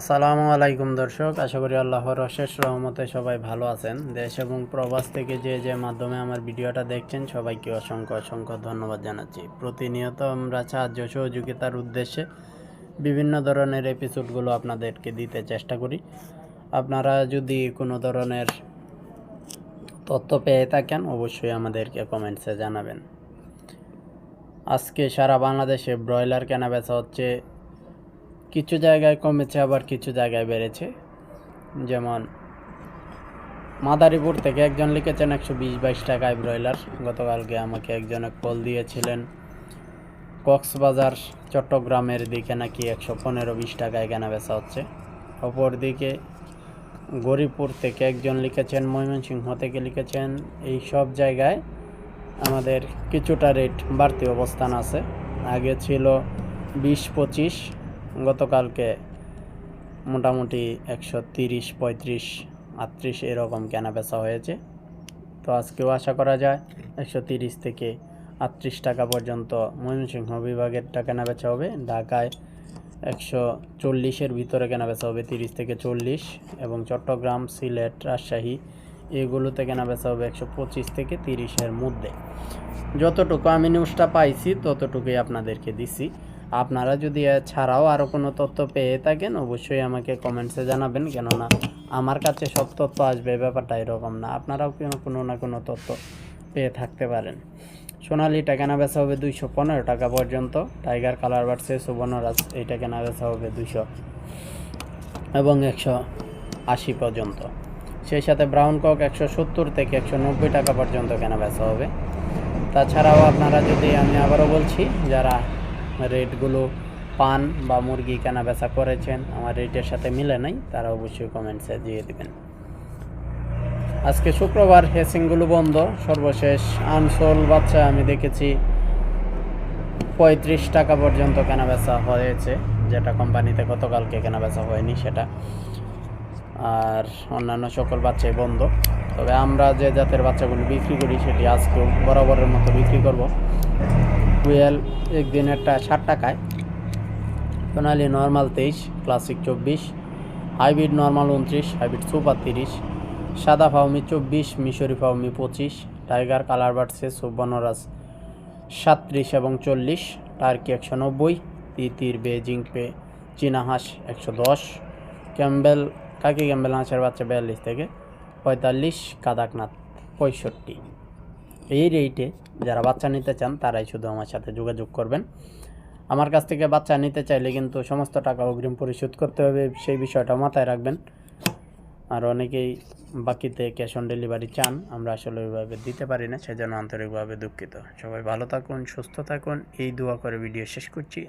আসসালামু আলাইকুম দর্শক, আশা করি আল্লাহর অশেষ রহমতে সবাই ভালো আছেন। দেশ এবং প্রবাস থেকে যে যে মাধ্যমে আমার ভিডিওটা দেখছেন, সবাইকে অসংখ্য অসংখ্য ধন্যবাদ জানাচ্ছি। প্রতিনিয়ত আমরা সাহায্য সহযোগিতার উদ্দেশ্যে বিভিন্ন ধরনের এপিসোডগুলো আপনাদেরকে দিতে চেষ্টা করি। আপনারা যদি কোনো ধরনের তথ্য পেয়ে থাকেন, অবশ্যই আমাদেরকে কমেন্টসে জানাবেন। আজকে সারা বাংলাদেশে ব্রয়লার কেনা বেচা হচ্ছে কিছু জায়গায় কমেছে, আবার কিছু জায়গায় বেড়েছে। যেমন মাদারীপুর থেকে একজন লিখেছেন, একশো বিশ বাইশ টাকায় ব্রয়লার। গতকালকে আমাকে একজন কল দিয়েছিলেন, কক্সবাজার, চট্টগ্রামের দিকে নাকি একশো পনেরো বিশ টাকায় কেনা বেচা হচ্ছে। অপরদিকে গরিপুর থেকে একজন লিখেছেন, ময়মনসিংহ থেকে লিখেছেন, এই সব জায়গায় আমাদের কিছুটা রেট বাড়তি অবস্থান আছে। আগে ছিল বিশ পঁচিশ গতকালকে মোটামুটি একশো তিরিশ, পঁয়ত্রিশ, আটত্রিশ এরকম কেনা বেচা হয়েছে। তো আজকেও আশা করা যায় একশো তিরিশ থেকে আটত্রিশ টাকা পর্যন্ত ময়মনসিংহ বিভাগেরটা কেনা বেচা হবে। ঢাকায় একশো চল্লিশের ভিতরে কেনা বেচা হবে তিরিশ থেকে চল্লিশ এবং চট্টগ্রাম, সিলেট, রাজশাহী এগুলোতে কেনা বেচা হবে একশো পঁচিশ থেকে তিরিশের মধ্যে। যতটুকু আমি নিউজটা পাইছি ততটুকুই আপনাদেরকে দিছি। আপনারা যদি ছাড়াও আরও কোনো তথ্য পেয়ে থাকেন, অবশ্যই আমাকে কমেন্টসে জানাবেন। কেননা আমার কাছে সব তথ্য আসবে ব্যাপারটা এরকম না। আপনারাও কোনো কোনো না কোনো তথ্য পেয়ে থাকতে পারেন। সোনালিটা কেনা বেচা হবে দুইশো পনেরো টাকা পর্যন্ত। টাইগার, কালার বাড়ছে সুবর্ণরাজ এইটা কেনা বেচা হবে দুইশো এবং একশো আশি পর্যন্ত। সেই সাথে ব্রাউন কক একশো সত্তর থেকে একশো নব্বই টাকা পর্যন্ত কেনা বেচা হবে। তাছাড়াও আপনারা যদি, আমি আবারও বলছি, যারা রেটগুলো পান বা মুরগি কেনা বেচা করেছেন, আমার রেটের সাথে মিলে নাই, তারা অবশ্যই কমেন্টসে দিয়ে দিবেন। আজকে শুক্রবার হেসিংগুলো বন্ধ, সর্বশেষ আনসোল বাচ্চা আমি দেখেছি পঁয়ত্রিশ টাকা পর্যন্ত কেনা বেচা হয়েছে, যেটা কোম্পানিতে গতকালকে কেনা বেচা হয়নি সেটা। আর অন্যান্য সকল বাচ্চাই বন্ধ। তবে আমরা যে জাতের বাচ্চাগুলো বিক্রি করি, সেটি আজকেও বরাবরের মতো বিক্রি করব। কুয়েল একদিনেরটা ষাট টাকায়। সোনালি নর্মাল তেইশ, ক্লাসিক চব্বিশ, হাইব্রিড নর্মাল উনত্রিশ, হাইব্রিড সুপার তিরিশ, সাদা ফাউমি চব্বিশ, মিশরি ফাউমি পঁচিশ, টাইগার কালার বাড়ছে সুবর্ণরাজ সাতত্রিশ এবং চল্লিশ, টার্কি একশো নব্বই, তিতির বেজিং পে, চীনা হাঁস একশো দশ, ক্যাম্বেল, কাকি ক্যাম্বেল হাঁসের বাচ্চা বিয়াল্লিশ থেকে পঁয়তাল্লিশ, কাদাকনাথ পঁয়ষট্টি। এই রেটে যারা বাচ্চা নিতে চান, তারাই শুধু আমার সাথে যোগাযোগ করবেন। আমার কাছ থেকে বাচ্চা নিতে চাইলে কিন্তু সমস্ত টাকা অগ্রিম পরিশোধ করতে হবে, সেই বিষয়টা মাথায় রাখবেন। আর অনেকেই বাকিতে ক্যাশ অন ডেলিভারি চান, আমরা আসলে ওইভাবে দিতে পারি না, সেজন্য আন্তরিকভাবে দুঃখিত। সবাই ভালো থাকুন, সুস্থ থাকুন, এই দোয়া করে ভিডিও শেষ করছি।